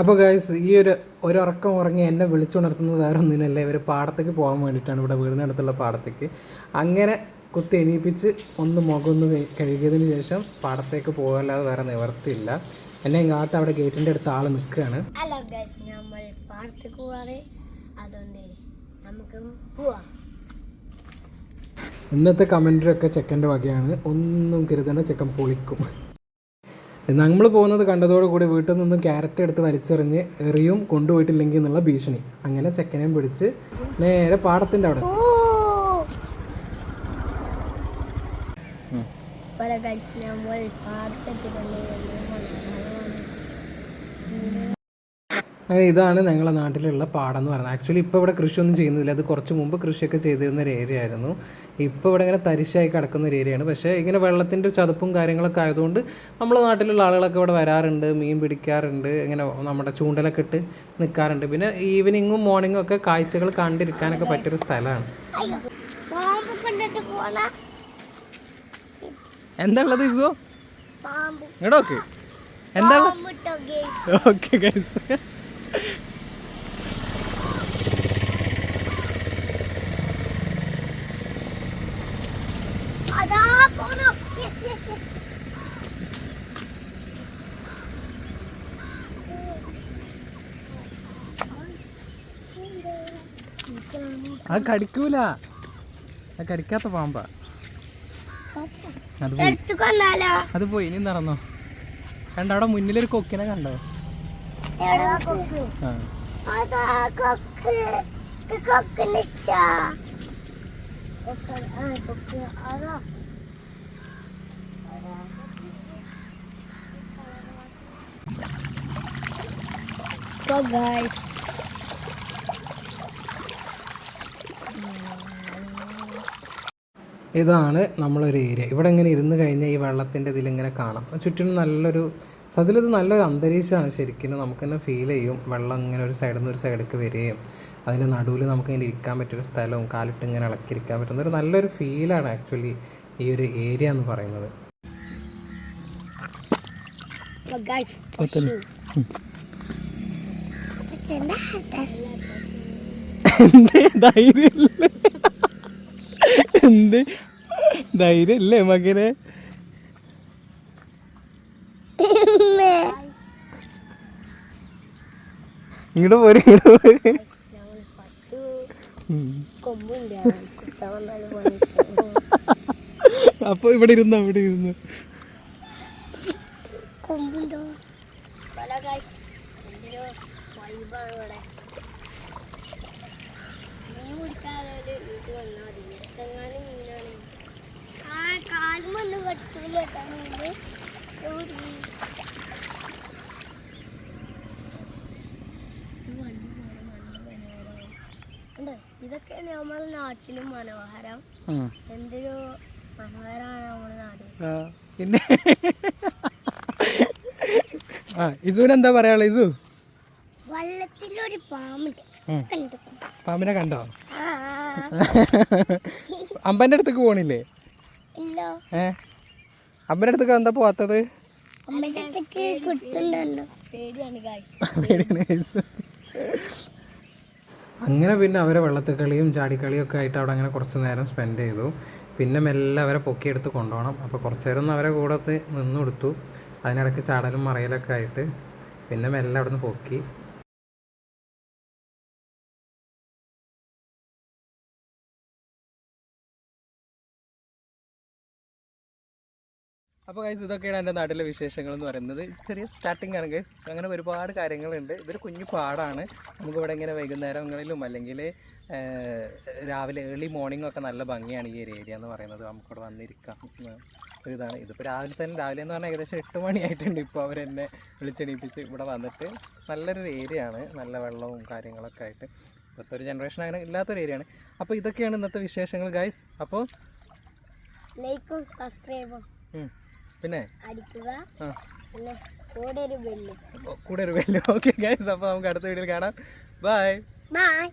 അപ്പോൾ ഗൈസ് ഈ ഒരു ഒരുറക്കം ഉറങ്ങി എന്നെ വിളിച്ചുണർത്തുന്നത് വേറെ ഒന്നിനല്ല. ഇവർ പാടത്തേക്ക് പോകാൻ വേണ്ടിയിട്ടാണ് ഇവിടെ വീടിനടുത്തുള്ള പാടത്തേക്ക്. അങ്ങനെ കുത്തി എണീപ്പിച്ച് ഒന്ന് മുഖം ഒന്ന് കഴുകിയതിന് ശേഷം പാടത്തേക്ക് പോകാല്ലാതെ വേറെ നിവർത്തിയില്ല. എന്നെ ഇങ്ങാത്ത അവിടെ ഗേറ്റിന്റെ അടുത്ത് ആൾ നിൽക്കുകയാണ്. ഹലോ ഗൈസ് നമ്മൾ പാടത്തേക്ക് പോവാറ് അതുകൊണ്ട് നമുക്ക് പോവാം. ഇന്നത്തെ കമന്ററൊക്കെ ചെക്കന്റെ വകയാണ്. ഒന്നും കരുതേണ്ട ചെക്കൻ പൊളിക്കും. നമ്മൾ പോകുന്നത് കണ്ടതോടുകൂടി വീട്ടിൽ നിന്നും ക്യാരറ്റ് എടുത്ത് വലിച്ചെറിഞ്ഞ് എറിയും കൊണ്ടുപോയിട്ടില്ലെങ്കിൽ എന്നുള്ള ഭീഷണി. അങ്ങനെ ചെക്കനെയും പിടിച്ച് നേരെ പാടത്തിന്റെ അവിടെ. അങ്ങനെ ഇതാണ് ഞങ്ങളുടെ നാട്ടിലുള്ള പാടം എന്ന് പറയുന്നത്. ആക്ച്വലി ഇപ്പോൾ ഇവിടെ കൃഷിയൊന്നും ചെയ്യുന്നില്ല. അത് കുറച്ച് മുമ്പ് കൃഷിയൊക്കെ ചെയ്തിരുന്ന ഒരു ഏരിയ ആയിരുന്നു. ഇപ്പോൾ ഇവിടെ ഇങ്ങനെ തരിശായി കിടക്കുന്ന ഒരു ഏരിയയാണ്. പക്ഷേ ഇങ്ങനെ വെള്ളത്തിന്റെ ചതുപ്പും കാര്യങ്ങളൊക്കെ ആയതുകൊണ്ട് നമ്മുടെ നാട്ടിലുള്ള ആളുകളൊക്കെ ഇവിടെ വരാറുണ്ട്. മീൻ പിടിക്കാറുണ്ട്. ഇങ്ങനെ നമ്മുടെ ചൂണ്ടലൊക്കെ ഇട്ട് നിൽക്കാറുണ്ട് പിന്നെ ഈവനിങ്ങും മോർണിംഗും ഒക്കെ കാഴ്ചകൾ കണ്ടിരിക്കാനൊക്കെ പറ്റിയൊരു സ്ഥലമാണ്. എന്താ ഉള്ളത്? ഇസോ ഓക്കെ എന്താ ഓക്കെ ഗൈസ്. അതാ പോണോ. അത് കടിക്കൂല. അത് കടിക്കാത്ത പാമ്പാ. അത് പോയി. അത് പോയി ഇനി നടന്നോ. കണ്ട അവിടെ മുന്നിലൊരു കൊക്കിനെ കണ്ടോ? ആ. So guys, ഇതാണ് നമ്മളൊരു ഏരിയ ഇവിടെ ഇങ്ങനെ ഇരുന്ന് കഴിഞ്ഞാൽ ഈ വെള്ളത്തിന്റെ ഇതിലിങ്ങനെ കാണാം. ചുറ്റിനും നല്ലൊരു ഇത് നല്ലൊരു അന്തരീക്ഷമാണ് ശരിക്കും നമുക്ക് തന്നെ ഫീൽ ചെയ്യും. വെള്ളം ഇങ്ങനെ ഒരു സൈഡിൽ നിന്ന് ഒരു സൈഡിലേക്ക് വരികയും അതിന്റെ നടുവിൽ നമുക്ക് ഇങ്ങനെ ഇരിക്കാൻ പറ്റിയൊരു സ്ഥലവും കാലിട്ട് ഇങ്ങനെ ഇളക്കിയിരിക്കാൻ പറ്റുന്ന ഒരു നല്ലൊരു ഫീലാണ് ആക്ച്വലി ഈ ഒരു ഏരിയ എന്ന് പറയുന്നത്. ധൈര്യമില്ലേ എന്ത് ധൈര്യമില്ലേ മകനെ? ഇങ്ങോട്ട് പോരെ ഇങ്ങോട്ട് പോരെ. അപ്പൊ ഇവിടെ ഇരുന്നു അവിടെ ഇരുന്നു. കൊമ്പുണ്ടോ പല ഗൈസ് എന്തൊരു വൈബാണ് ഇവിടെ മീൻ പിടിക്കാതെ വീട്ടിൽ വന്നാൽ മതി എത്രങ്ങാനും മീനാണ് ആ കാലുമൊന്നും കെട്ടൂല കേട്ടോ മീന് ഒരു മീൻ. ഇത് വണ്ടി പോലെ നല്ല മനോഹരമാണ്. കണ്ടോ ഇതൊക്കെ നമ്മുടെ നാട്ടിലും മനോഹരം. എന്തൊരു മനോഹരമാണ് നമ്മുടെ നാട്. പിന്നെ? ആ ഇസുവിന് എന്താ പറയാളെ ഇസു? വള്ളത്തിലൊരു. കണ്ടു. പാമ്പിനെ കണ്ടോ? അമ്പന്റെ അടുത്തേക്ക് പോണില്ലേ? അമ്പന്റെ ഏ? അടുത്തേക്ക് എന്താ പോവാത്തത്? പേടിയാണ്. അങ്ങനെ പിന്നെ അവരെ വെള്ളത്തിക്കളിയും ചാടിക്കളിയും ഒക്കെ ആയിട്ട് അവിടെ അങ്ങനെ കുറച്ച് നേരം സ്പെൻഡ് ചെയ്തു. പിന്നെ മെല്ലെ അവരെ പൊക്കിയെടുത്ത് കൊണ്ടുപോകണം. അപ്പോൾ കുറച്ച് നേരം ഒന്ന് അവരെ കൂടത്ത് നിന്നു കൊടുത്തു അതിനിടയ്ക്ക് ചാടലും മറയലൊക്കെ ആയിട്ട്. പിന്നെ മെല്ലെ അവിടെ നിന്ന് പൊക്കി. അപ്പോൾ ഗൈസ് ഇതൊക്കെയാണ് എന്റെ നാട്ടിലെ വിശേഷങ്ങൾ എന്ന് പറയുന്നത്. ചെറിയ സ്റ്റാർട്ടിംഗ് ആണ് ഗൈസ് അങ്ങനെ ഒരുപാട് കാര്യങ്ങളുണ്ട്. ഇതൊരു കുഞ്ഞു പാടാണ്. നമുക്കിവിടെ ഇങ്ങനെ വൈകുന്നേരങ്ങളിലും അല്ലെങ്കിൽ രാവിലെ ഏർലി മോർണിംഗ് ഒക്കെ നല്ല ഭംഗിയാണ് ഈ ഒരു ഏരിയ എന്ന് പറയുന്നത്. നമുക്കിവിടെ വന്നിരിക്കാം. ഒരു ഇതാണ്. ഇതിപ്പോൾ രാവിലെ തന്നെ രാവിലെ എന്ന് പറഞ്ഞാൽ ഏകദേശം എട്ട് മണിയായിട്ടുണ്ട് ഇപ്പോൾ അവരെന്നെ വിളിച്ചെണീപ്പിച്ച് ഇവിടെ വന്നിട്ട് നല്ലൊരു ഏരിയ ആണ്. നല്ല വെള്ളവും കാര്യങ്ങളൊക്കെ ആയിട്ട്. ഇപ്പോഴത്തെ ഒരു ജനറേഷൻ അങ്ങനെ ഇല്ലാത്തൊരു ഏരിയ ആണ്. അപ്പോൾ ഇതൊക്കെയാണ് ഇന്നത്തെ വിശേഷങ്ങൾ ഗൈസ് അപ്പോൾ ലൈക്കും സബ്സ്ക്രൈബും പിന്നെ? അടിക്കുക. കൂടെ ഒരു ബെല്ലും കൂടെ ഒരു വലിയ ഓക്കെ ഗൈസ് അപ്പോൾ നമുക്ക് അടുത്ത വീഡിയോയിൽ കാണാം. Bye bye